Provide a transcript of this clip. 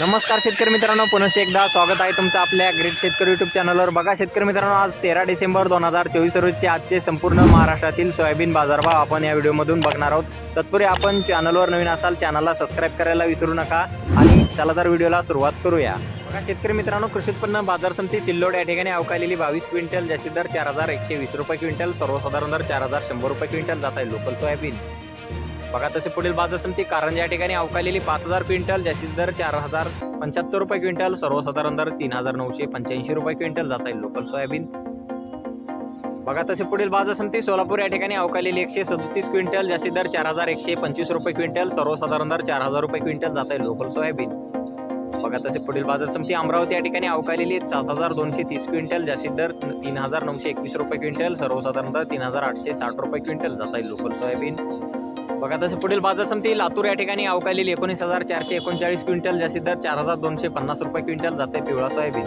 नमस्कार शेतकरी मित्रांनो पुन्हा एकदा स्वागत आहे तुमचं आपल्या ग्रेट शेतकरी युट्यूब चॅनलवर बघा शेतकरी मित्रांनो आज तेरा डिसेंबर दोन हजार चोवीस रोजचे आजचे संपूर्ण महाराष्ट्रातील सोयाबीन बाजारभाव आपण या व्हिडिओमधून बघणार आहोत. तत्पूर्वी आपण चॅनलवर नवीन असाल चॅनलला सबस्क्राईब करायला विसरू नका. आणि चला तर व्हिडिओला सुरुवात करूया. बघा शेतकरी मित्रांनो कृषी उत्पन्न बाजार समिती सिल्लोड या ठिकाणी अवकालेली बावीस क्विंटल जास्तीत दर चार हजार एकशे वीस रुपये क्विंटल सर्वसाधारण दर चार हजार शंभर रुपये क्विंटल जात आहे लोकल सोयाबीन. बघा तसे पुढील बाजार समिती कारंजा या ठिकाणी अवकालेली पाच हजार क्विंटल जास्तीत दर चार हजार पंच्याहत्तर रुपये क्विंटल सर्वसाधारण दर तीन हजार नऊशे पंच्याऐंशी रुपये क्विंटल जात आहे लोकल सोयाबीन. बघा तसे पुढील बाजार समिती सोलापूर या ठिकाणी अवकालेली एकशे सदतीस क्विंटल जास्तीत दर चार हजार एकशे पंचवीस रुपये क्विंटल सर्वसाधारण दर चार हजार रुपये क्विंटल जात आहे लोकल सोयाबीन. बघा तसे पुढील बाजार समिती अमरावती या ठिकाणी अवकालेली सात हजार दोनशे तीस क्विंटल जास्तीत दर तीन हजार नऊशे एकवीस रुपये क्विंटल सर्वसाधारण दर तीन हजार आठशे साठ रुपये क्विंटल जात आहे लोकल सोयाबीन. बघा तसं पुढील बाजार समिती लातूर या ठिकाणी अवकालेली एकोणीस हजार चारशे एकोणचाळीस क्विंटल जास्तीत दर चार हजार दोनशे पन्नास रुपये क्विंटल जाते पिवळा सोयाबीन.